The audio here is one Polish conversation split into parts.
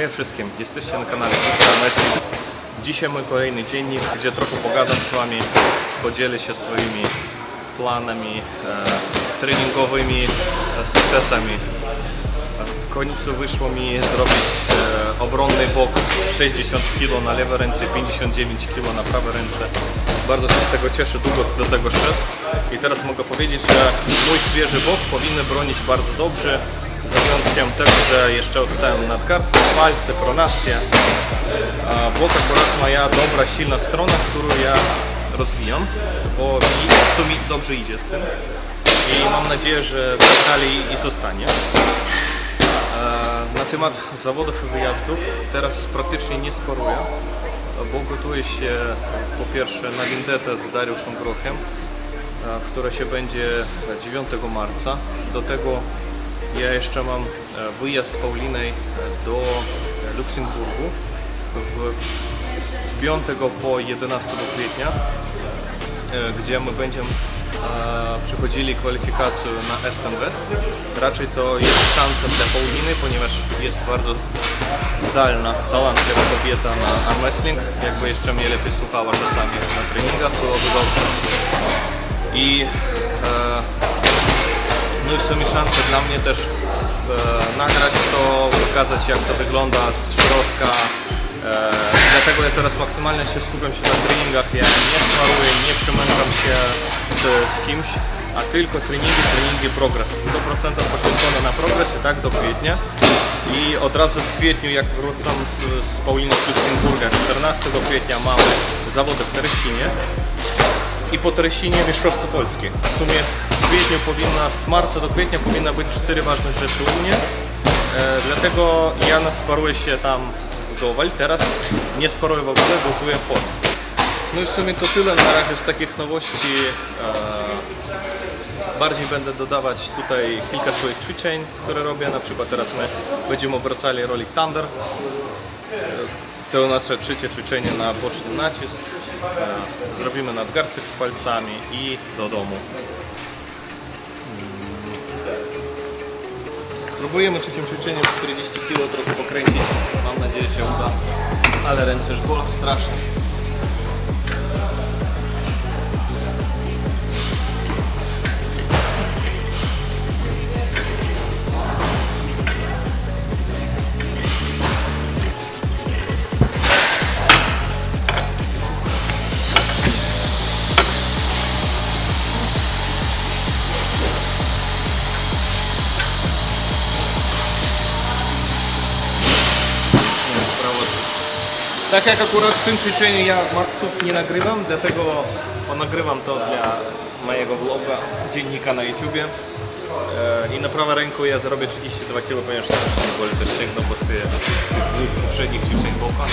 Hej wszystkim, jesteście na kanale Pixar Messi. Dzisiaj mój kolejny dziennik, gdzie trochę pogadam z Wami, podzielę się swoimi planami e, treningowymi, e, sukcesami. W końcu wyszło mi zrobić e, obronny bok 60 kg na lewej ręce, 59 kg na prawej ręce. Bardzo się z tego cieszę, długo do tego szedł. I teraz mogę powiedzieć, że mój świeży bok powinny bronić bardzo dobrze. Z wyjątkiem tego, że jeszcze odstałem nadgarstek, palce, pronację. A Bok akurat moja dobra, silna strona, którą ja rozwijam, bo mi w sumie dobrze idzie z tym. I mam nadzieję, że tak dalej i zostanie. E, Na temat zawodów i wyjazdów teraz praktycznie nie sparuję, bo gotuję się po pierwsze na Windetę z Dariuszem Grochem, e, która się będzie 9 marca. Do tego ja jeszcze mam e, wyjazd z Paulinej e, do Luksemburgu w, z 5 po 11 do kwietnia, e, gdzie my będziemy e, przechodzili kwalifikację na Esten West. Raczej to jest szansa dla Pauliny, ponieważ jest bardzo zdalna, talentliwa kobieta na arm wrestling. Jakby jeszcze mnie lepiej słuchała czasami na treningach, byłoby dobrze. I e, no i w szansa dla mnie też e, nagrać to, pokazać jak to wygląda z środka. E, dlatego ja teraz maksymalnie się skupiam się na treningach. Ja nie sparuję, nie przemęczam się z, z kimś, a tylko treningi, treningi, progres. 100% poświęcone na progres i tak do kwietnia. I od razu w kwietniu, jak wrócam z, z Pauliną z Luksemburga, 14 kwietnia mamy zawody w Tereścinie i po Teresinie Mistrzostwo Polskie. W sumie kwietniu powinna, z marca do kwietnia powinna być cztery ważne rzeczy u mnie. E, dlatego ja nasparuję się tam dowal. Teraz nie sparuję w ogóle, gotuję form. No i w sumie to tyle na razie z takich nowości. E, bardziej będę dodawać tutaj kilka swoich ćwiczeń, które robię. Na przykład teraz my będziemy obracali rolik Thunder. To nasze trzecie ćwiczenie na boczny nacisk. E, Zrobimy nadgarstek z palcami i do domu. Spróbujemy trzecim ćwiczeniem 40 kg trochę pokręcić. Mam nadzieję, że się uda. Ale ręce już bolą strasznie. Tak jak akurat w tym ćwiczeniu ja maksów nie nagrywam, dlatego nagrywam to dla mojego vloga, dziennika na YouTubie. E, I na prawą ręku ja zrobię 32 kg, ponieważ strasznie boli też ścięgno po dwóch poprzednich ćwiczeń boka.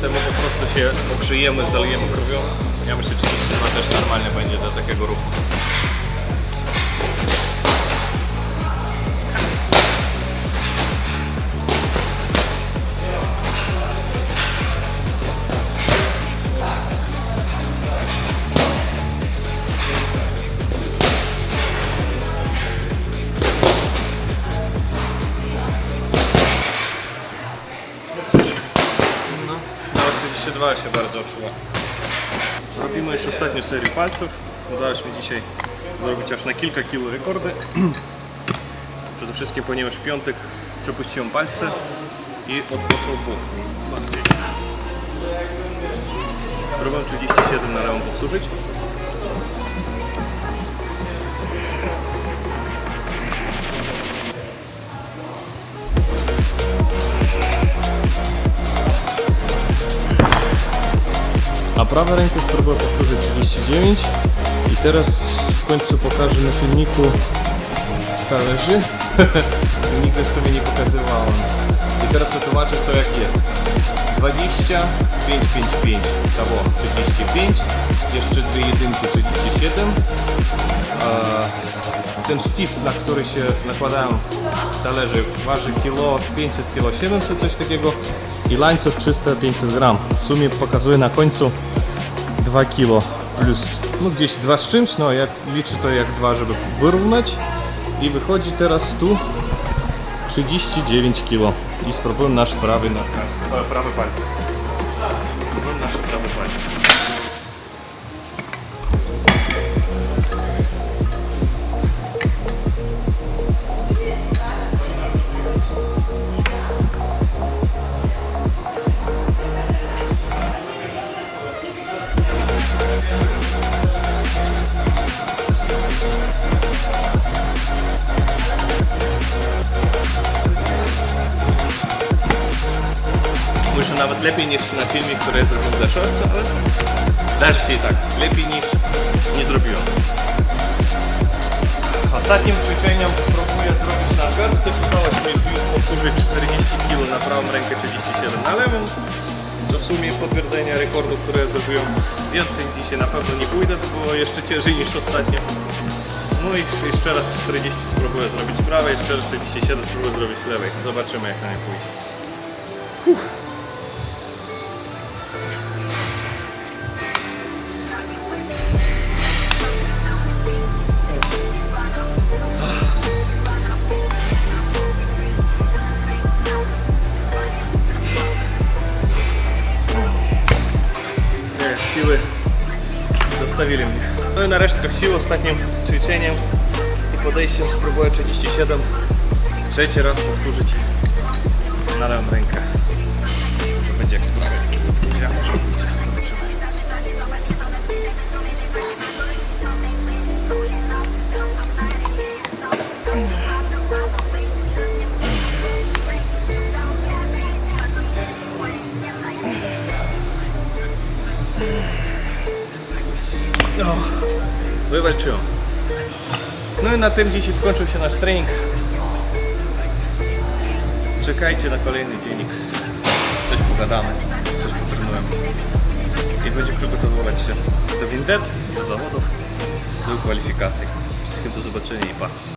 Temu po prostu się ogrzejemy, zalijemy krwią. Ja myślę, że 32 też normalnie będzie do takiego ruchu. Dwa się bardzo odczuwa. Robimy już ostatnią serię palców. Udało się mi dzisiaj zrobić aż na kilka kilo rekordy. Przede wszystkim ponieważ w piątek przepuściłem palce i odpoczął bóg bardziej. Próbuję 37 na lewą powtórzyć. A prawa rękę spróbuję powtórzyć 39 i teraz w końcu pokażę na filmiku talerzy. Nigdy sobie nie pokazywałem. I teraz wytłumaczę co jak jest. 20, 5, 5, 5, to było 35, jeszcze dwie jedynki 37. Eee, Ten sztif, na który się nakładają talerze waży kilo 500 kilo 700 coś takiego i łańcuch 300-500 gram. W sumie pokazuje na końcu 2 kilo plus no gdzieś 2 z czymś, no jak liczę to jak 2, żeby wyrównać i wychodzi teraz tu 39 kilo. i spróbujemy nasz prawy na prawy palec. Spróbujemy nasze prawe palce. Nawet lepiej niż na filmie, który zrobił w zeszłym, ale dasz się tak lepiej niż nie zrobiłem. Ostatnim ćwiczeniem spróbuję zrobić na kartce. Pytałaś mnie powtórzyć 40 kg na prawą rękę, 37 na lewą. To w sumie potwierdzenie rekordu, które zrobiłem więcej dzisiaj na pewno nie pójdę, to było jeszcze ciężej niż ostatnio. No i jeszcze raz 40 spróbuję zrobić prawej, jeszcze raz 47 spróbuję zrobić lewej. Zobaczymy jak na nie pójdzie. Nie, siły zostawili mnie. No i na resztkę sił ostatnim ćwiczeniem i podejściem spróbuję 37. Trzeci raz powtórzyć na lewą rękę. To będzie jak sprawa. Wywalczyłem. No i na tym dzisiaj skończył się nasz trening. Czekajcie na kolejny dziennik. Coś pogadamy, coś potrenujemy. I będzie przygotowywać się do windet, do zawodów, do kwalifikacji. Wszystkim do zobaczenia i pa.